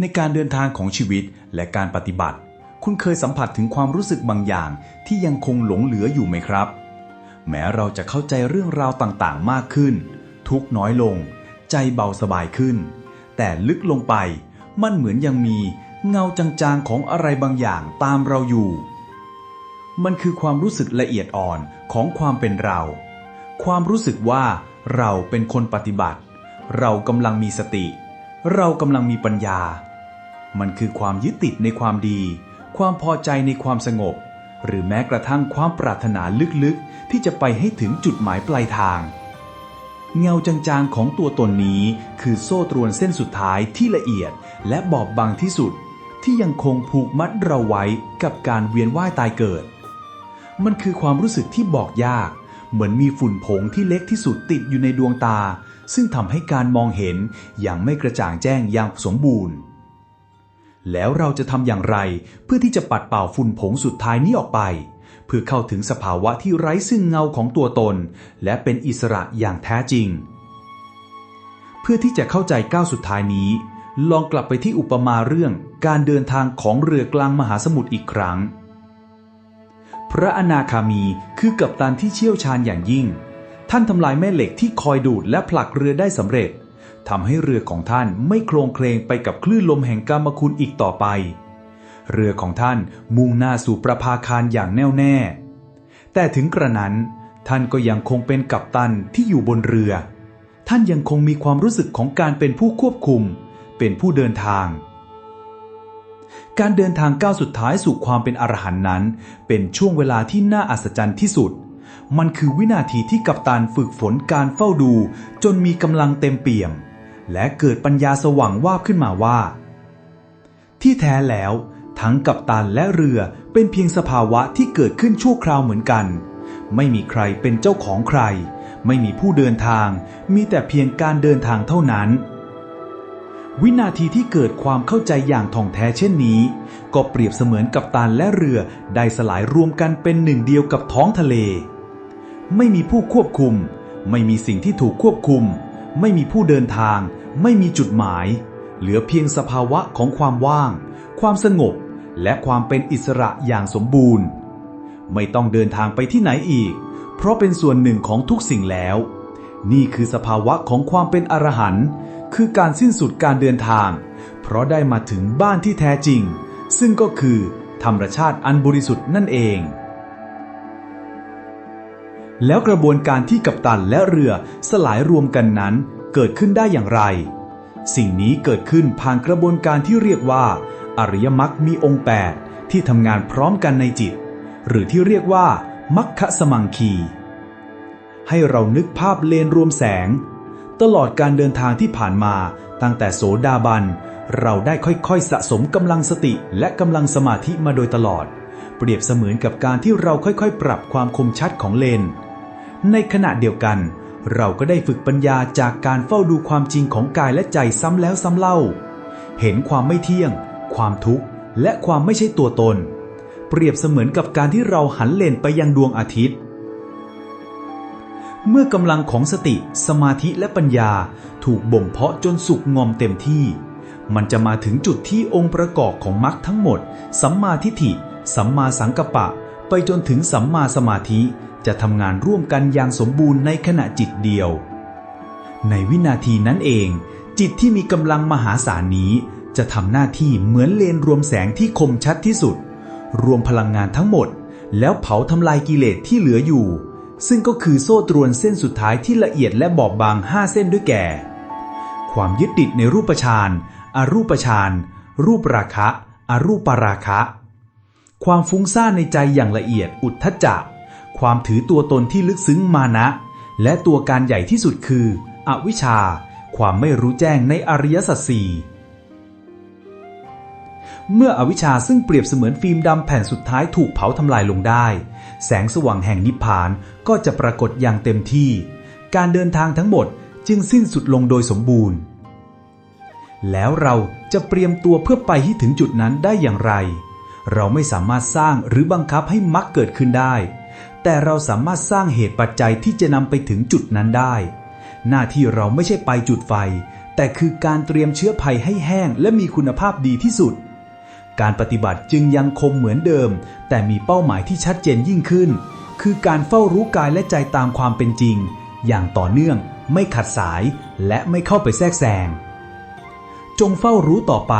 ในการเดินทางของชีวิตและการปฏิบัติ คุณเคยสัมผัสถึงความรู้สึกบางอย่างที่ยังคงหลงเหลืออยู่ไหมครับ แม้เราจะเข้าใจเรื่องราวต่างๆ มากขึ้น ทุกน้อยลง ใจเบาสบายขึ้น แต่ลึกลงไป มันเหมือนยังมีเงาจางๆของอะไรบางอย่างตามเราอยู่ มันคือความรู้สึกละเอียดอ่อนของความเป็นเรา ความรู้สึกว่าเราเป็นคนปฏิบัติ เรากำลังมีสติ เรากำลังมีปัญญา มันคือความยึดติดในความดี ความพอใจในความสงบ หรือแม้กระทั่งความปรารถนาลึกๆ ที่จะไปให้ถึงจุดหมายปลายทาง เงาจางๆของตัวตนนี้คือโซ่ตรวนเส้นสุดท้ายที่ละเอียดและบอบบางที่สุด ที่ยังคงผูกมัดเราไว้กับการเวียนว่ายตายเกิด มันคือความรู้สึกที่บอกยาก เหมือนมีฝุ่นผงที่เล็กที่สุดติดอยู่ในดวงตา ซึ่งทำให้การมองเห็นอย่างไม่กระจ่างแจ้งอย่างสมบูรณ์ แล้วเราจะทำอย่างไรเพื่อที่จะปัดเป่าฝุ่นผงสุดท้ายนี้ออกไป เพื่อเข้าถึงสภาวะที่ไร้ซึ่งเงาของตัวตน และเป็นอิสระอย่างแท้จริง เพื่อที่จะเข้าใจก้าวสุดท้ายนี้ ลองกลับไปที่อุปมาเรื่องการเดินทางของเรือกลางมหาสมุทรอีกครั้ง พระอนาคามีคือกัปตันที่เชี่ยวชาญอย่างยิ่ง ท่านทำลายแม่เหล็กที่คอยดูดและผลักเรือได้สำเร็จทำให้เรือของท่านไม่โคลงเคลงไปกับคลื่นลมแห่งกรรมคุณอีกต่อไป เรือของท่านมุ่งหน้าสู่ประภาคารอย่างแน่วแน่ แต่ถึงกระนั้น ท่านก็ยังคงเป็นกัปตันที่อยู่บนเรือ ท่านยังคงมีความรู้สึกของการเป็นผู้ควบคุม เป็นผู้เดินทาง การเดินทางก้าวสุดท้ายสู่ความเป็นอรหันต์นั้น เป็นช่วงเวลาที่น่าอัศจรรย์ที่สุด มันคือวินาทีที่กัปตันฝึกฝนการเฝ้าดู จนมีกำลังเต็มเปี่ยม และเกิดปัญญาสว่างวาบขึ้นมาว่า ที่แท้แล้วทั้งกัปตันและเรือเป็นเพียงสภาวะที่เกิดขึ้นชั่วคราวเหมือนกัน ไม่มีใครเป็นเจ้าของใคร ไม่มีผู้เดินทาง มีแต่เพียงการเดินทางเท่านั้น วินาทีที่เกิดความเข้าใจอย่างท่องแท้เช่นนี้ ก็เปรียบเสมือนกัปตันและเรือได้สลายรวมกันเป็นหนึ่งเดียวกับท้องทะเล ไม่มีผู้ควบคุม ไม่มีสิ่งที่ถูกควบคุม ไม่มีผู้เดินทาง ไม่มีจุดหมาย เหลือเพียงสภาวะของความว่าง ความสงบ และความเป็นอิสระอย่างสมบูรณ์ ไม่ต้องเดินทางไปที่ไหนอีก เพราะเป็นส่วนหนึ่งของทุกสิ่งแล้ว นี่คือสภาวะของความเป็นอรหันต์คือการสิ้นสุดการเดินทาง เพราะได้มาถึงบ้านที่แท้จริง ซึ่งก็คือธรรมชาติอันบริสุทธิ์นั่นเอง แล้วกระบวนการที่กัปตันและเรือสลายรวมกันนั้นเกิดขึ้นได้อย่างไร สิ่งนี้เกิดขึ้นผ่านกระบวนการที่เรียกว่า อริยมรรคมีองค์ 8 ที่ทำงานพร้อมกันในจิต หรือที่เรียกว่ามัคคสมังคี ให้เรานึกภาพเลนรวมแสง ตลอดการเดินทางที่ผ่านมาตั้งแต่โสดาบัน เราได้ค่อยๆ สะสมกำลังสติและกำลังสมาธิมาโดยตลอด เปรียบเสมือนกับการที่เราค่อยๆ ปรับความคมชัดของเลน ในขณะเดียวกัน เราก็ได้ฝึกปัญญาจากการเฝ้าดูความจริงของกายและใจซ้ำแล้วซ้ำเล่า เห็นความไม่เที่ยง ความทุกข์ และความไม่ใช่ตัวตน เปรียบเสมือนกับการที่เราหันเลนไปยังดวงอาทิตย์ เมื่อกำลังของสติ สมาธิและปัญญาถูกบ่มเพาะจนสุกงอมเต็มที่ มันจะมาถึงจุดที่องค์ประกอบของมรรคทั้งหมด สัมมาทิฏฐิ สัมมาสังกัปปะ ไปจนถึงสัมมาสมาธิ จะทำงานร่วมกันอย่างสมบูรณ์ในขณะจิตเดียว ในวินาทีนั้นเอง จิตที่มีกำลังมหาศาลนี้ จะทำหน้าที่เหมือนเลนรวมแสงที่คมชัดที่สุด รวมพลังงานทั้งหมด แล้วเผาทำลายกิเลสที่เหลืออยู่ ซึ่งก็คือโซ่ตรวนเส้นสุดท้ายที่ละเอียดและบอบบางห้าเส้นด้วยแก่ ความยึดติดในรูปฌานอารูปฌานรูปราคะอรูปราคะ ความฟุ้งซ่านในใจอย่างละเอียดอุทธจัก ความถือตัวตนที่ลึกซึ้งมานะ และตัวการใหญ่ที่สุดคือ อวิชชา ความไม่รู้แจ้งในอริยสัจสี่เมื่ออวิชชาซึ่งเปรียบเสมือนฟิล์มดำแผ่นสุดท้ายถูกเผาทำลายลงได้ แสงสว่างแห่งนิพพานก็จะปรากฏอย่างเต็มที่ การเดินทางทั้งหมดจึงสิ้นสุดลงโดยสมบูรณ์ แล้วเราจะเตรียมตัวเพื่อไปให้ถึงจุดนั้นได้อย่างไร เราไม่สามารถสร้างหรือบังคับให้มรรคเกิดขึ้นได้ แต่เราสามารถสร้างเหตุปัจจัยที่จะนำไปถึงจุดนั้นได้ หน้าที่เราไม่ใช่ไปจุดไฟ แต่คือการเตรียมเชื้อภัยให้แห้งและมีคุณภาพดีที่สุด การปฏิบัติจึงยังคงเหมือนเดิม แต่มีเป้าหมายที่ชัดเจนยิ่งขึ้น คือการเฝ้ารู้กายและใจตามความเป็นจริง อย่างต่อเนื่อง ไม่ขัดสาย และไม่เข้าไปแทรกแซงจงเฝ้ารู้ต่อไป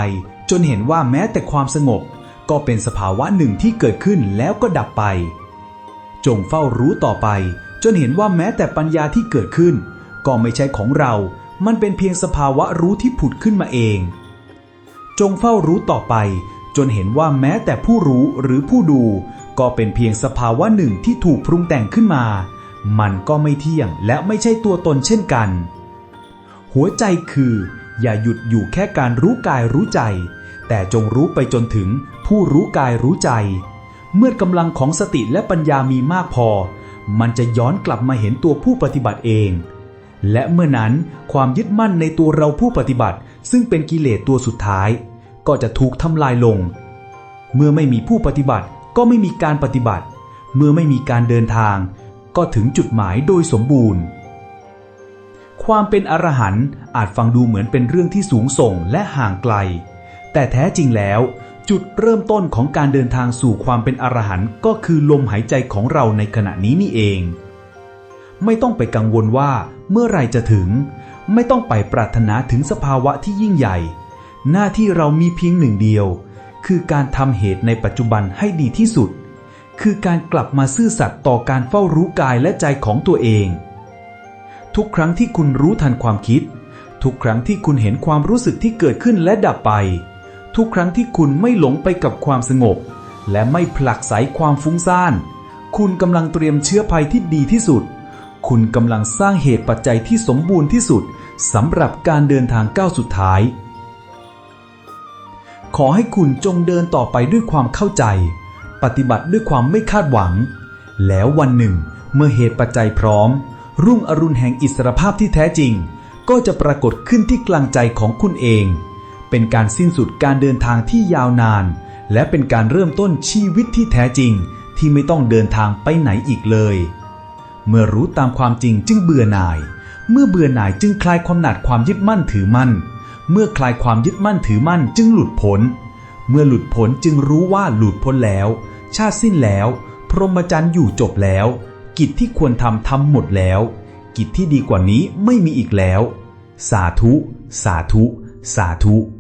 จนเห็นว่าแม้แต่ความสงบ ก็เป็นสภาวะหนึ่งที่เกิดขึ้นแล้วก็ดับไป จงเฝ้ารู้ต่อไป จนเห็นว่าแม้แต่ปัญญาที่เกิดขึ้น ก็ไม่ใช่ของเรา มันเป็นเพียงสภาวะรู้ที่ผุดขึ้นมาเอง จงเฝ้ารู้ต่อไป จนเห็นว่าแม้แต่ผู้รู้หรือผู้ดู ก็เป็นเพียงสภาวะหนึ่งที่ถูกปรุงแต่งขึ้นมา มันก็ไม่เที่ยงและไม่ใช่ตัวตนเช่นกัน หัวใจคือ อย่าหยุดอยู่แค่การรู้กายรู้ใจ แต่จงรู้ไปจนถึงผู้รู้กายรู้ใจ เมื่อกำลังของสติและปัญญามีมากพอ มันจะย้อนกลับมาเห็นตัวผู้ปฏิบัติเอง และเมื่อนั้นความยึดมั่นในตัวเราผู้ปฏิบัติ ซึ่งเป็นกิเลสตัวสุดท้าย ก็จะถูกทำลายลง เมื่อไม่มีผู้ปฏิบัติก็ไม่มีการปฏิบัติ เมื่อไม่มีการเดินทาง ก็ถึงจุดหมายโดยสมบูรณ์ ความเป็นอรหันต์อาจฟังดูเหมือนเป็นเรื่องที่สูงส่งและห่างไกล แต่แท้จริงแล้ว จุดเริ่มต้นของการเดินทางสู่ความเป็นอรหันต์ก็คือลมหายใจของเราในขณะนี้นี่เอง ไม่ต้องไปกังวลว่าเมื่อไรจะถึง ไม่ต้องไปปรารถนาถึงสภาวะที่ยิ่งใหญ่ หน้าที่เรามีเพียงหนึ่งเดียว คือการทำเหตุในปัจจุบันให้ดีที่สุด คือการกลับมาซื่อสัตย์ต่อการเฝ้ารู้กายและใจของตัวเอง ทุกครั้งที่คุณรู้ทันความคิด ทุกครั้งที่คุณเห็นความรู้สึกที่เกิดขึ้นและดับไป ทุกครั้งที่คุณไม่หลงไปกับความสงบ และไม่ผลักไสความฟุ้งซ่าน คุณกำลังเตรียมเชื้อภัยที่ดีที่สุด คุณกำลังสร้างเหตุปัจจัยที่สมบูรณ์ที่สุดสำหรับการเดินทางก้าวสุดท้าย ขอให้คุณจงเดินต่อไปด้วยความเข้าใจ ปฏิบัติด้วยความไม่คาดหวัง แล้ววันหนึ่ง เมื่อเหตุปัจจัยพร้อม รุ่งอรุณแห่งอิสรภาพที่แท้จริง ก็จะปรากฏขึ้นที่กลางใจของคุณเอง เป็นการสิ้นสุดการเดินทางที่ยาวนาน และเป็นการเริ่มต้นชีวิตที่แท้จริง ที่ไม่ต้องเดินทางไปไหนอีกเลย เมื่อรู้ตามความจริงจึงเบื่อหน่าย เมื่อเบื่อหน่ายจึงคลายความหนัดความยึดมั่นถือมั่น เมื่อคลายความยึดมั่นถือมั่นจึงหลุดพ้น เมื่อหลุดพ้นจึงรู้ว่าหลุดพ้นแล้ว ชาติสิ้นแล้ว พรหมจรรย์อยู่จบแล้ว กิจที่ควรทำทำหมดแล้ว กิจที่ดีกว่านี้ไม่มีอีกแล้ว สาธุ สาธุ สาธุ